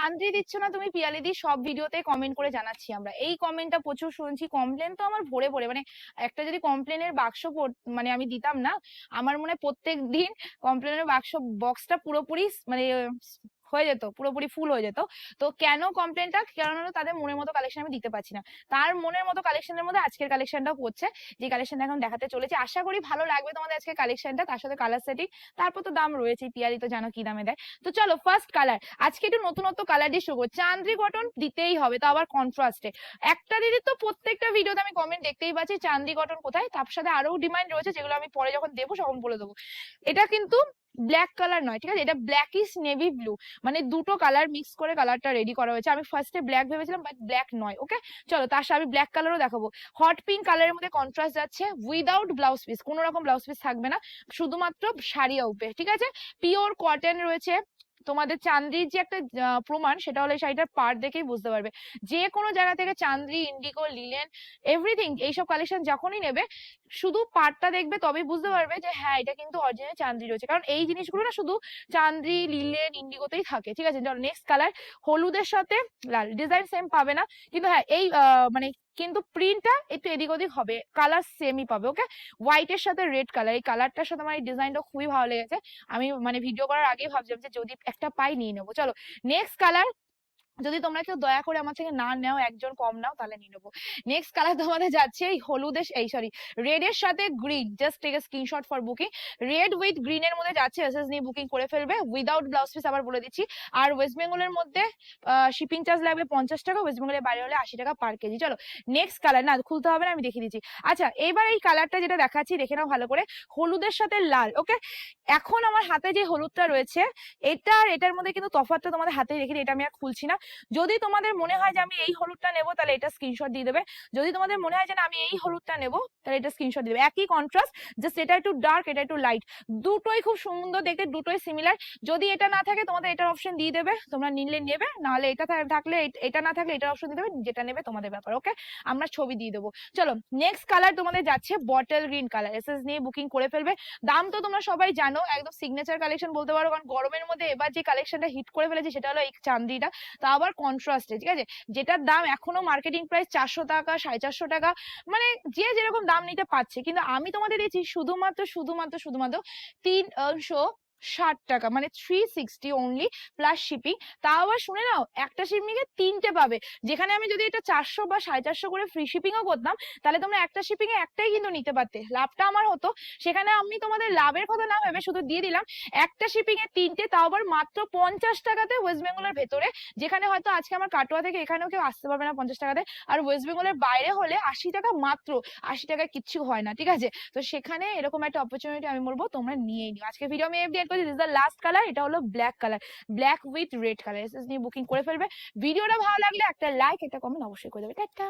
শান্তি দিচ্ছ না, তুমি পিয়ালি দি সব ভিডিওতে কমেন্ট করে জানাচ্ছি আমরা। এই কমেন্টটা প্রচুর শুনছি কমপ্লেন তো আমার ভরে ভরে। মানে একটা যদি কমপ্লেনের বাক্স মানে আমি দিতাম না, আমার মনে হয় প্রত্যেক দিন কমপ্লেনের বাক্স বক্সটা পুরোপুরি মানে হয়ে যেত, পুরোপুরি ফুল হয়ে যেত। তো কেন কমপ্লেনটা কারণ হলো তাদের মনের মতো কালেকশন আমি দিতে পারছি না। তার মনের মতো কালেকশনের মধ্যে আজকের কালেকশনটাও পড়ছে। যে কালেকশনটা এখন দেখাতে চলেছে। আশা করি ভালো লাগবে তোমাদের আজকে কালেকশনটা তার সাথে কালার সেটিং তারপর তো দাম রয়েছে, পিয়ারি তো জানো কি দামে দেয়। তো চলো ফার্স্ট কালার আজকে একটু নতুনত্ব কালার দিয়ে শুরু চান্দ্রি কটন দিতেই হবে তো আবার কন্ট্রাস্টে একটা দিদি তো প্রত্যেকটা ভিডিওতে আমি কমেন্ট দেখতেই পাচ্ছি চান্দ্রি কটন কোথায়? তার সাথে আরও ডিমান্ড রয়েছে, যেগুলো আমি পরে যখন দেবো, তখন বলে দেবো। এটা কিন্তু ব্ল্যাক কালার নয়, ঠিক আছে? এটা ব্ল্যাক ইস নেভি ব্লু মানে দুটো কালার মিক্স করে কালারটা রেডি করা হয়েছে। আমি ফার্স্টে ব্ল্যাক ভেবেছিলাম বাট ব্ল্যাক নয় ওকে চলো, তার সাথে আমি ব্ল্যাক কালারও দেখাবো। হট পিঙ্ক কালারের মধ্যে কন্ট্রাস্ট যাচ্ছে উইদাউট ব্লাউজ পিস কোনো রকম ব্লাউজ পিস থাকবে না। শুধুমাত্র শাড়ি উপরে, ঠিক আছে? পিওর কটন রয়েছে। তোমাদের চান্দ্রির যে একটা প্রমাণ সেটা হলো শাড়িটার পার দেখেই বুঝতে পারবে। যে কোনো জায়গা থেকে চান্দ্রি ইন্ডিগো লিলেন এভরিথিং এইসব কালেকশন যখনই নেবে, শুধু পাটটা দেখবে তবেই বুঝতে পারবে যে হ্যাঁ এটা কিন্তু অরিজিনাল চান্দ্রি রয়েছে। কারণ এই জিনিসগুলো না শুধু চান্দ্রি লিলেন ইন্ডিগোতেই থাকে, ঠিক আছে? নেক্সট কালার হলুদের সাথে, লাল ডিজাইন সেম পাবে না। কিন্তু হ্যাঁ এই মানে কিন্তু প্রিন্টটা একটু এদিক ওদিক হবে কালার সেমই পাবে ওকে হোয়াইট এর সাথে রেড কালার এই কালারটার সাথে আমার এই ডিজাইনটা খুবই ভালো লেগেছে। আমি মানে ভিডিও করার আগেই ভাবছিলাম যে যদি একটা পাই নিয়ে নেব। চলো নেক্সট কালার যদি তোমরা কেউ দয়া করে আমার থেকে না নেও, একজন কম নাও, তাহলে নিয়ে নেব। নেক্সট কালার তোমাদের যাচ্ছে এই হলুদের, এই সরি রেড এর সাথে green just take a screenshot for booking red with green এর মধ্যে যাচ্ছে এসএস নিয়ে বুকিং করে ফেলবে উইদাউট ব্লাউজ পিস আবার বলে দিচ্ছি। আর ওয়েস্ট বেঙ্গলের মধ্যে শিপিং চার্জ লাগবে পঞ্চাশ টাকা ওয়েস্ট বেঙ্গলের বাইরে হলে আশি টাকা পার কেজি। চলো নেক্সট কালার না, খুলতে হবে না, আমি দেখিয়ে দিচ্ছি। আচ্ছা এবার এই কালারটা যেটা দেখাচ্ছি, দেখে নাও ভালো করে, হলুদের সাথে লাল ওকে এখন আমার হাতে যে হলুদটা রয়েছে এটা আর এটার মধ্যে কিন্তু তফাৎটা তোমাদের হাতে রেখে এটা আমি আর খুলছি না। যদি তোমাদের মনে হয় যে আমি এই হলুদটা নেব, তাহলে এটা স্ক্রিনশট দিয়ে দেবে। যদি তোমাদের মনে হয় যে আমি এই হলুদটা নেব, তাহলে এটা স্ক্রিনশট দিয়ে দেবে। একই কন্ট্রাস্ট জাস্ট এটা একটু ডার্ক এটা একটু লাইট দুটোই খুব সুন্দর দেখতে, দুটোই সিমিলার যদি এটা না থাকে, তোমাদের এটার অপশন দিয়ে দেবে। তোমরা নিলে নেবে, নাহলে এটা থাকলে এটা না থাকলে এটার অপশন দিয়ে দেবে, যেটা নেবে তোমাদের ব্যাপার ওকে আমরা ছবি দিয়ে দেবো। চলো নেক্সট কালার তোমাদের যাচ্ছে বটল গ্রিন কালার এসএস নিয়ে বুকিং করে ফেলবে। দাম তো তোমরা সবাই জানো, একদম সিগনেচার কালেকশন বলতে পারো, কারণ গরমের মধ্যে এবার যে কালেকশনটা হিট করে ফেলেছে, সেটা হলো এই চান্দিটা। তা আবার কন্ট্রাস্টে ঠিক আছে? যেটার দাম এখনও মার্কেটিং প্রাইস চারশো টাকা, সাড়ে চারশো টাকা মানে যে যেরকম দাম নিতে পারছে। কিন্তু আমি তোমাদের দিয়েছি শুধুমাত্র শুধুমাত্র শুধুমাত্র তিনশো ষাট টাকা মানে three sixty only plus shipping তা আবার শুনে নাও, একটা শিপিংয়ে তিনটে পাবে। যেখানে আমি যদি এটা চারশো বা সাড়ে চারশো করে ফ্রি শিপিংও করতাম, তাহলে তোমরা একটা শিপিংয়ে একটাই কিন্তু নিতে পারতে। লাভটা আমার হতো। সেখানে আমি তোমাদের লাভের কথা না ভেবে শুধু দিয়ে দিলাম, একটা শিপিংয়ে তিনটে, তাও আবার মাত্র পঞ্চাশ টাকাতে ওয়েস্ট বেঙ্গলের ভেতরে। যেখানে হয়তো আজকে আমার কাটোয়া থেকে এখানেও কেউ আসতে পারবে না পঞ্চাশ টাকাতে। আর ওয়েস্ট বেঙ্গলের বাইরে হলে আশি টাকা মাত্র, আশি টাকা কিচ্ছু হয় না, ঠিক আছে? তো সেখানে এরকম একটা অপরচুনিটি আমি বলব, তোমরা নিয়েই নিও। আজকে ভিডিও আমি করছি দিস দ্য লাস্ট কালার এটা হলো black colour black with red colour SS নিয়ে বুকিং করে ফেলবে। ভিডিওটা ভালো লাগলে একটা লাইক একটা কমেন্ট অবশ্যই করে দেবে। টাটা!